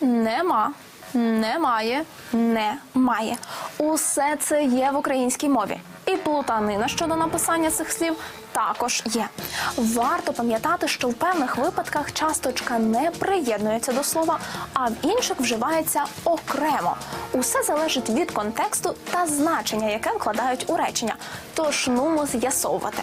Нема, немає, не має. Усе це є в українській мові. І плутанина щодо написання цих слів також є. Варто пам'ятати, що в певних випадках часточка не приєднується до слова, а в інших вживається окремо. Усе залежить від контексту та значення, яке вкладають у речення. Тож нумо з'ясовувати.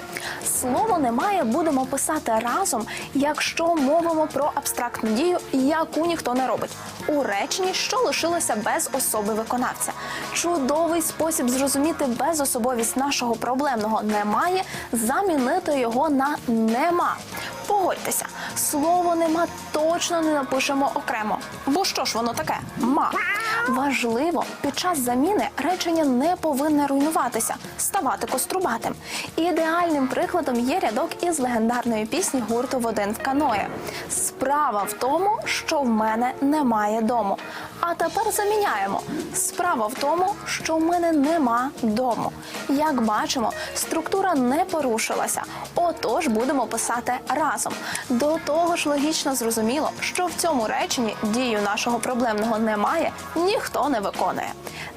Слово немає будемо писати разом, якщо мовимо про абстрактну дію, яку ніхто не робить. У реченні, що лишилося без особи виконавця. Чудовий спосіб зрозуміти безособовість нашого проблемного немає, замінити його на нема. Погодьтеся, слово нема точно не напишемо окремо. Бо що ж воно таке? Ма. Важливо, під час заміни речення не повинне руйнуватися, ставати кострубатим. Ідеальним прикладом є рядок із легендарної пісні гурту в один в каное. Справа в тому, що в мене немає дому. А тепер заміняємо. Справа в тому, що в мене нема дому. Як бачимо, структура не порушилася. Отож будемо писати разом. До того ж, логічно зрозуміло, що в цьому реченні дію нашого проблемного немає, ніхто не виконує.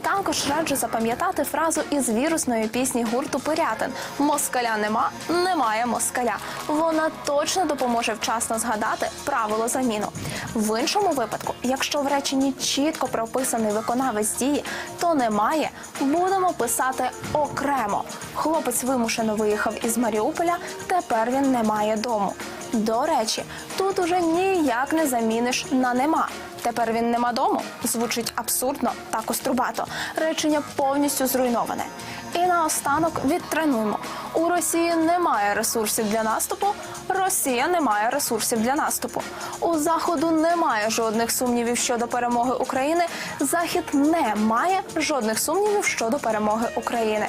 Також раджу запам'ятати фразу із вірусної пісні гурту Пирятин Москаля нема, немає москаля. Вона точно допоможе вчасно згадати правило заміну. В іншому випадку, якщо в реченні чітко прописаний виконавець дії, то немає, будемо писати окремо. Хлопець вимушено виїхав із Маріуполя, тепер він не має дому. До речі, тут уже ніяк не заміниш на нема. Тепер він нема дому. Звучить абсурдно та кострубато. Речення повністю зруйноване. І наостанок відтренуємо. У Росії немає ресурсів для наступу. Росія не має ресурсів для наступу. У Заходу немає жодних сумнівів щодо перемоги України. Захід не має жодних сумнівів щодо перемоги України.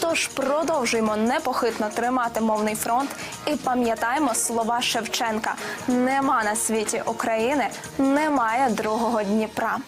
Тож продовжуємо непохитно тримати мовний фронт і пам'ятаємо слова Шевченка: нема на світі України, немає другого Дніпра.